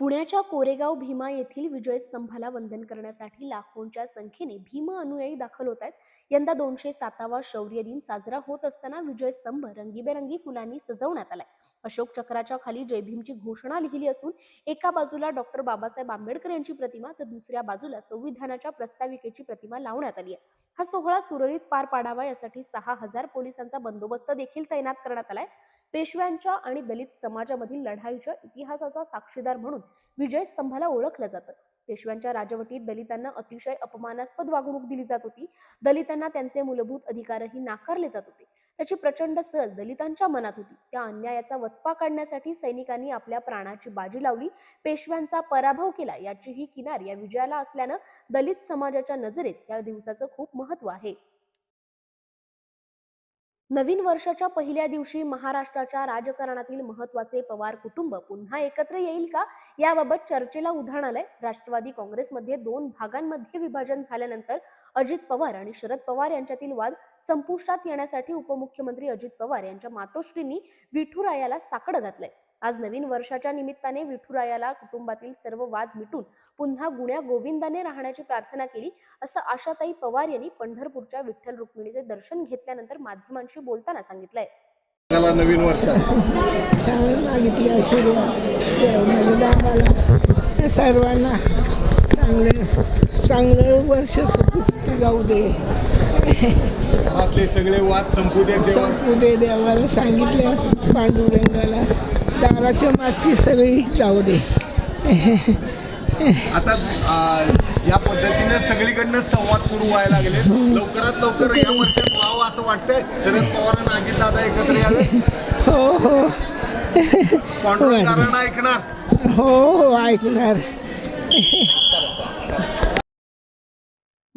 पुण्याच्या कोरेगाव भीमा येथील विजय स्तंभाला वंदन करण्यासाठी लाखोंच्या संख्येने भीम अनुयायी दाखल होत आहेत. यंदा दोनशे सातावा शौर्य दिन साजरा होत असताना विजय स्तंभ रंगीबेरंगी फुलांनी सजवण्यात आलाय. अशोक चक्राच्या खाली जय भीमची घोषणा लिहिली असून एका बाजूला डॉक्टर बाबासाहेब आंबेडकर यांची प्रतिमा तर दुसऱ्या बाजूला संविधानाच्या प्रस्ताविकेची प्रतिमा लावण्यात आली आहे. हा सोहळा सुरळीत पार पाडावा यासाठी सहा हजार पोलिसांचा बंदोबस्त देखील तैनात करण्यात आलाय. पेशव्यांच्या आणि दलित समाजामधील लढाईच्या इतिहासाचा साक्षीदार म्हणून विजय स्तंभाला ओळखलं जातं. पेशव्यांच्या राजवटीत दलितांना अतिशय अपमानास्पद वागणूक दिली जात होती. दलितांना त्यांचे मूलभूत अधिकारही नाकारले जात होते. त्याची प्रचंड सल दलितांच्या मनात होती. त्या अन्यायाचा वचपा काढण्यासाठी सैनिकांनी आपल्या प्राणाची बाजी लावली. पेशव्यांचा पराभव केला. याची ही किनार या विजयाला असल्यानं दलित समाजाच्या नजरेत या दिवसाचं खूप महत्त्व आहे. नवीन वर्षाच्या पहिल्या दिवशी महाराष्ट्राच्या राजकारणातील महत्त्वाचे पवार कुटुंब पुन्हा एकत्र येईल का? याबाबत चर्चेला उधाण आलंय. राष्ट्रवादी काँग्रेसमध्ये दोन भागांमध्ये विभाजन झाल्यानंतर अजित पवार आणि शरद पवार यांच्यातील वाद संपुष्टात येण्यासाठी उपमुख्यमंत्री अजित पवार यांच्या मातोश्रींनी विठुरायाला साकडं घातलंय. आज नवीन वर्षाच्या निमित्ताने विठुरायाला कुटुंबातील सर्व वाद मिटून पुन्हा गुण्या गोविंदाने राहण्याची प्रार्थना केली असं आशाताई पवार यांनी पंढरपूरच्या विठ्ठल रुक्मिणीचे दर्शन घेतल्यानंतर माध्यमांशी बोलताना सांगितलंय. मला नवीन वर्षात छान मागितली आशीर्वाद. माझ्या दादाला सर्वांना चांगले चांगलं वर्ष सुखी जाऊ दे. घरातले सगळे वाद संपू दे देवा. संपू दे देवाला सांगितलं पांडुरंगाला. दाराच्या मागची सगळी दे आता आ, या पद्धतीने सगळीकडनं संवाद सुरू व्हायला लागले. लवकरात लवकर या वर्षात व्हावं असं वाटतंय. शरद पवार आणि अजित दादा एकत्र यावे. हो हो. पांडुरंगारण ऐकणार. हो हो ऐकणार.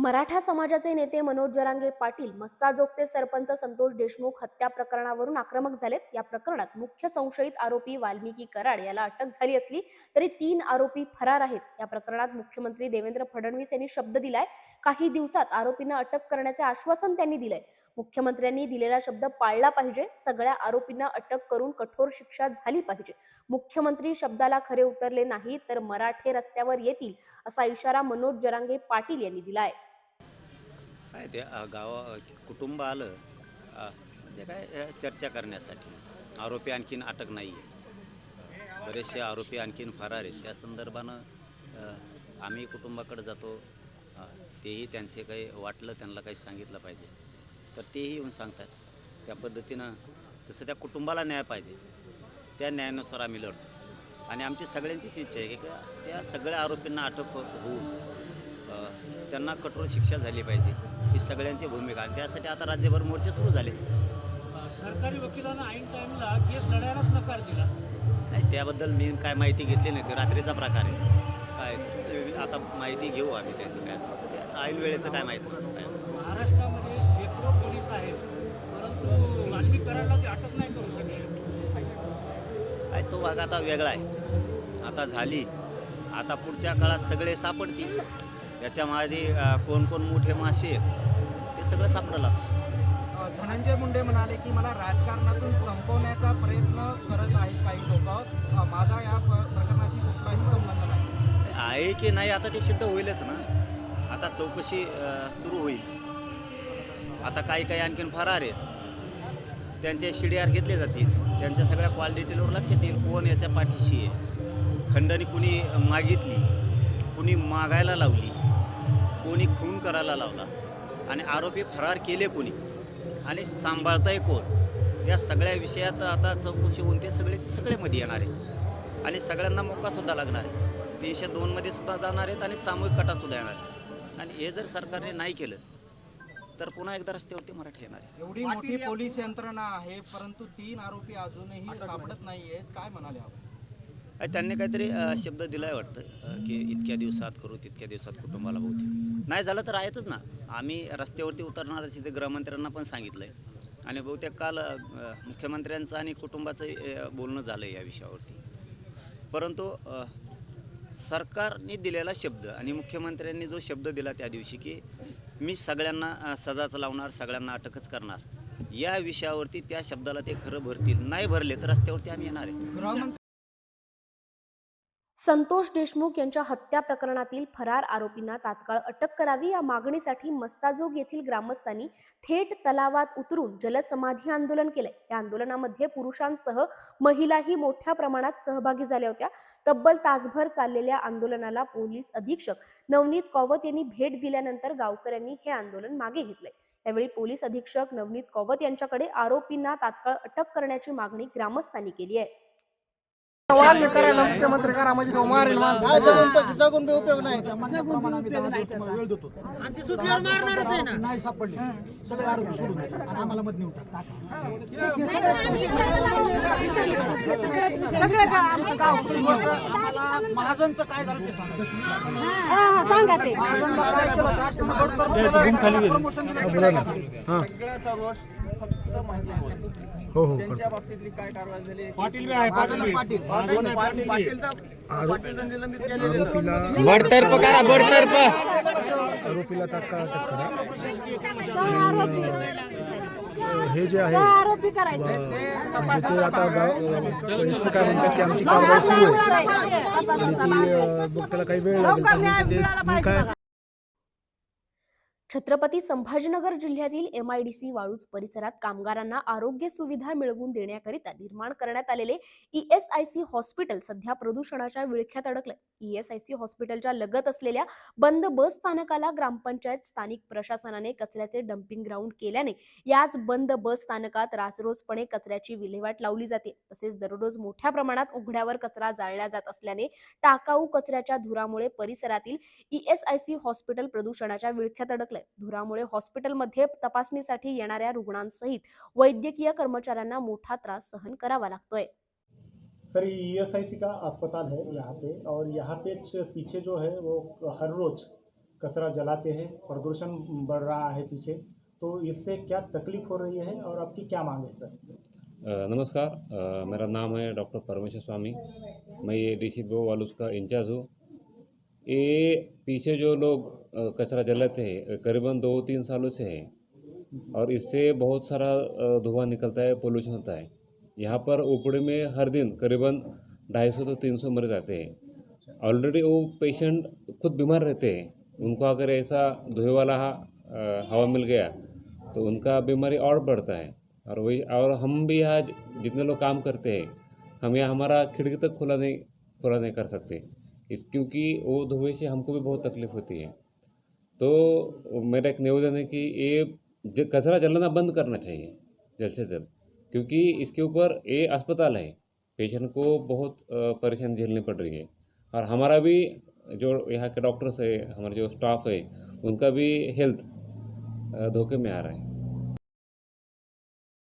मराठा समाजाचे नेते मनोज जरांगे पाटील मस्साजोगचे सरपंच संतोष देशमुख हत्या प्रकरणावरून आक्रमक झालेत. या प्रकरणात मुख्य संशयित आरोपी वाल्मिकी कराड याला अटक झाली असली तरी तीन आरोपी फरार आहेत. या प्रकरणात मुख्यमंत्री देवेंद्र फडणवीस यांनी शब्द दिलाय. काही दिवसात आरोपींना अटक करण्याचे आश्वासन त्यांनी दिलंय. मुख्यमंत्र्यांनी दिलेला शब्द पाळला पाहिजे. सगळ्या आरोपींना अटक करून कठोर शिक्षा झाली पाहिजे. मुख्यमंत्री शब्दाला खरे उतरले नाही तर मराठे रस्त्यावर येतील असा इशारा मनोज जरांगे पाटील यांनी दिलाय. काय ते गावा कुटुंब आलं म्हणजे काय चर्चा करण्यासाठी. आरोपी आणखीन अटक नाही आहे बरेचसे आरोपी आणखीन फरार आहेत. या संदर्भानं आम्ही कुटुंबाकडे जातो. तेही त्यांचे काही वाटलं त्यांना काही सांगितलं पाहिजे. तर तेही येऊन सांगतात. त्या पद्धतीनं जसं त्या कुटुंबाला न्याय पाहिजे त्या न्यायानुसार आम्ही लढतो. आणि आमची सगळ्यांचीच इच्छा आहे की त्या सगळ्या आरोपींना अटक होऊन त्यांना कठोर शिक्षा झाली पाहिजे ही सगळ्यांची भूमिका. आणि त्यासाठी आता राज्यभर मोर्चे सुरू झाले. सरकारी वकिलांना ऐन टाइमला केस लढायलाच नकार दिला. नाही त्याबद्दल मी काय माहिती घेतली नाही. ते रात्रीचा प्रकार आहे. काय आता माहिती घेऊ आम्ही त्याची काय ऐन वेळेचं काय माहीत काय. महाराष्ट्रामध्ये शेकडो पोलीस आहेत. परंतु ते अटक नाही करू शकले. काय तो भाग आता वेगळा आहे. आता झाली. आता पुढच्या काळात सगळे सापडतील. याच्यामध्ये कोण कोण मोठे मासे आहेत ते सगळं सापडलं. धनंजय मुंडे म्हणाले की मला राजकारणातून संपवण्याचा प्रयत्न करत आहेत काही लोक. माझा या प्रकरणाशी कुठलाही संबंध नाही. आहे की नाही आता ते सिद्ध होईलच ना. आता चौकशी सुरू होईल. आता काही काही आणखीन फरार आहेत. त्यांचे शिडीआर घेतले जातील. त्यांच्या सगळ्या कॉल डिटेलवर लक्षात येईल कोण याच्या पाठीशी आहे. खंडणी कुणी मागितली कुणी मागायला लावली. करायला लावला. आणि आरोपी फरार केले कोणी? आणि सांभाळताय कोण? या सगळ्या विषयात आता चौकशी होऊन ते सगळेचे सगळे मध्ये येणार आहे आणि सगळ्यांना मोकासुद्धा लागणार आहे. तीनशे दोनमध्ये सुद्धा जाणार आहेत आणि सामूहिक कटासुद्धा येणार आहेत. आणि हे जर सरकारने नाही केलं तर पुन्हा एकदा रस्त्यावरती मराठी येणार आहे एवढी मोठी पोलीस यंत्रणा आहे परंतु तीन आरोपी अजूनही सापडत नाही आहेत काय म्हणाले आपण? त्यांनी काहीतरी शब्द दिलाय वाटतं की इतक्या दिवसात करू तितक्या दिवसात कुटुंबाला बहुते नाही झालं तर आहेतच ना. आम्ही रस्त्यावरती उतरणार तिथे गृहमंत्र्यांना पण सांगितलं आहे आणि बहुतेक काल मुख्यमंत्र्यांचं आणि कुटुंबाचं बोलणं झालं आहे या विषयावरती. परंतु सरकारने दिलेला शब्द आणि मुख्यमंत्र्यांनी जो शब्द दिला त्या दिवशी की मी सगळ्यांना सजाच लावणार सगळ्यांना अटकच करणार या विषयावरती त्या शब्दाला ते खरं भरतील. नाही भरले तर रस्त्यावरती आम्ही येणार आहे. संतोष देशमुख यांच्या हत्या प्रकरणातील फरार आरोपींना तात्काळ अटक करावी. या मागणीसाठी मस्साजोग येथील ग्रामस्थांनी थेट तलावात उतरून जलसमाधी आंदोलन केलंय. या आंदोलनामध्ये पुरुषांसह महिलाही मोठ्या प्रमाणात सहभागी झाल्या होत्या. तब्बल तासभर चाललेल्या आंदोलनाला पोलीस अधीक्षक नवनीत कौवत यांनी भेट दिल्यानंतर गावकऱ्यांनी हे आंदोलन मागे घेतले यावेळी पोलीस अधीक्षक नवनीत कौवत यांच्याकडे आरोपींना तात्काळ अटक करण्याची मागणी ग्रामस्थांनी केली आहे. करायला मुख्यमंत्री करा म्हणजे तो मारेल माणसं जगून बी उपयोग नाही नाही सापडले सगळे आरोपी सोडून द्या. आणि आम्हाला मत नेऊन टाका. आम्हाला महाजनचं काय झालं ते सांगा. महाजनला काय केलं? राष्ट्रपती प्रमोशन दिलं. सगळ्याचा रोष फक्त महिलांवर. त्यांच्या बाबतीतली काय कारवाई झाली? पाटील बी आहे पाटील बी. पाटील पाटील पाटील तर पाटील तर निलंबित केलेले तर. बडतर्फ करा बडतर्फ. आरोपीला तात्काळ अटक करा. हे जे आहे म्हणजे ते आता वरिष्ठ काय म्हणतात की आमची कारवाई सुरू आहे. आणि ती अ, त्याला काही वेळ लागेल ते मी काय छत्रपती संभाजीनगर जिल्ह्यातील एमआयडीसी वाळूज परिसरात कामगारांना आरोग्य सुविधा मिळवून देण्याकरिता निर्माण करण्यात आलेले ईएसआयसी हॉस्पिटल सध्या प्रदूषणाच्या विळख्यात अडकलंय. ईएसआयसी हॉस्पिटलच्या लगत असलेल्या बंद बस स्थानकाला ग्रामपंचायत स्थानिक प्रशासनाने कचऱ्याचे डम्पिंग ग्राउंड केल्याने याच बंद बस स्थानकात राजरोजपणे कचऱ्याची विल्हेवाट लावली जाते. तसेच दररोज मोठ्या प्रमाणात उघड्यावर कचरा जाळला जात असल्याने टाकाऊ कचऱ्याच्या धुरामुळे परिसरातील ईएसआयसी हॉस्पिटल प्रदूषणाच्या विळख्यात अडकलंय धुरामुळे हॉस्पिटलमध्ये तपासणीसाठी येणाऱ्या रुग्णांसहित वैद्यकीय कर्मचाऱ्यांना मोठा त्रास सहन करावा लागतोय. Sir E S I C का अस्पताल है यहाँ पे और यहाँ पे पीछे जो है वो हर रोज कचरा जलाते हैं प्रदूषण बढ़ रहा है पीछे। तो इससे क्या तकलीफ़ हो रही है और आपकी क्या मांग है सर? नमस्कार। मेरा नाम है डॉक्टर परमेश्वर स्वामी। मैं ये डी सी बो वालूस का इंचार्ज हूँ। ये पीछे जो लोग कचरा जलाते हैं करीबन दो तीन सालों से है। और इससे बहुत सारा धुआँ निकलता है पोल्यूशन होता है। यहाँ पर ओपड़ी में हर दिन करीबन ढाई सौ तो तीन सौ मरीज़ आते हैं। ऑलरेडी वो पेशेंट खुद बीमार रहते हैं। उनको अगर ऐसा धुए वाला हवा मिल गया तो उनका बीमारी और बढ़ता है। और वही, और हम भी यहाँ जितने लोग काम करते हैं, हम यहाँ हमारा खिड़की तक खुला नहीं खुला नहीं कर सकते। इस, क्योंकि वो धुएँ से हमको भी बहुत तकलीफ़ होती है। तो मेरा एक निवेदन है कि ये कचरा जलाना बंद करना चाहिए, जल्द से जल्द। क्योंकि इसके ऊपर ये अस्पताल है, पेशेंट को बहुत परेशानी झेलनी पड़ रही है। और हमारा भी जो यहाँ के डॉक्टर्स है, हमारा जो स्टाफ है, उनका भी हेल्थ धोखे में आ रहा है।